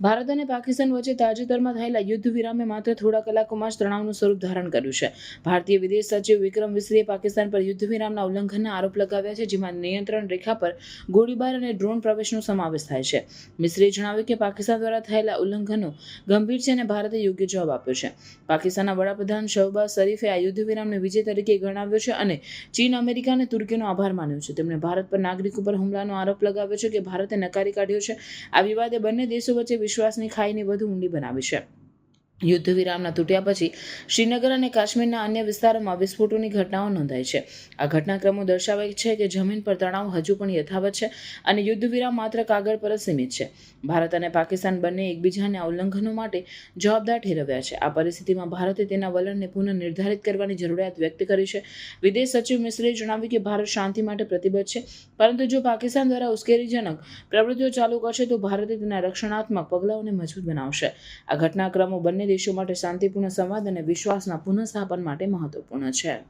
ભારત અને પાકિસ્તાન વચ્ચે તાજેતરમાં થયેલા યુદ્ધ વિરામે માત્ર થોડા કલાકોમાં જ તણાવનું સ્વરૂપ ધારણ કર્યું છે. ભારતીય વિદેશ સચિવ વિક્રમ મિસ્ત્રીએ પાકિસ્તાન પર યુદ્ધ વિરામના ઉલ્લંઘનના આરોપ લગાવ્યા છે, જેમાં નિયંત્રણ રેખા પર ગોળીબાર અને ડ્રોન પ્રવેશનો સમાવેશ થાય છે. મિસ્ત્રીએ જણાવ્યું કે પાકિસ્તાન દ્વારા થયેલા ઉલ્લંઘનો ગંભીર છે અને ભારતે યોગ્ય જવાબ આપ્યો છે. પાકિસ્તાનના વડાપ્રધાન શહબાઝ શરીફે આ યુદ્ધ વિરામને વિજય તરીકે ગણાવ્યો છે અને ચીન, અમેરિકા અને તુર્કીનો આભાર માન્યો છે. તેમણે ભારત પર નાગરિકો પર હુમલાનો આરોપ લગાવ્યો છે કે ભારતે નકારી કાઢ્યો છે. આ વિવાદે બંને દેશો વચ્ચે વિશ્વાસની ખાઈને વધુ ઊંડી બનાવી છે. યુદ્ધ વિરામના તૂટ્યા પછી શ્રીનગર અને કાશ્મીરના અન્ય વિસ્તારોમાં વિસ્ફોટોની ઘટનાઓ નોંધાઈ છે. આ ઘટનાક્રમો દર્શાવે છે કે જમીન પર તણાવ હજુ પણ યથાવત છે અને યુદ્ધ વિરામ માત્ર કાગળ પર જ સીમિત છે. ભારત અને પાકિસ્તાન બંને એકબીજાને ઉલ્લંઘનો માટે જવાબદાર ઠેરવ્યા છે. આ પરિસ્થિતિમાં ભારતે તેના વલણને પુનઃ નિર્ધારિત કરવાની જરૂરિયાત વ્યક્ત કરી છે. વિદેશ સચિવ મિશ્રે જણાવ્યું કે ભારત શાંતિ માટે પ્રતિબદ્ધ છે, પરંતુ જો પાકિસ્તાન દ્વારા ઉશ્કેરીજનક પ્રવૃત્તિઓ ચાલુ કરશે તો ભારતે તેના રક્ષણાત્મક પગલાઓને મજબૂત બનાવશે. આ ઘટનાક્રમો બંને દેશો માટે શાંતિપૂર્ણ સંવાદ અને વિશ્વાસના પુનઃસ્થાપન માટે મહત્વપૂર્ણ છે.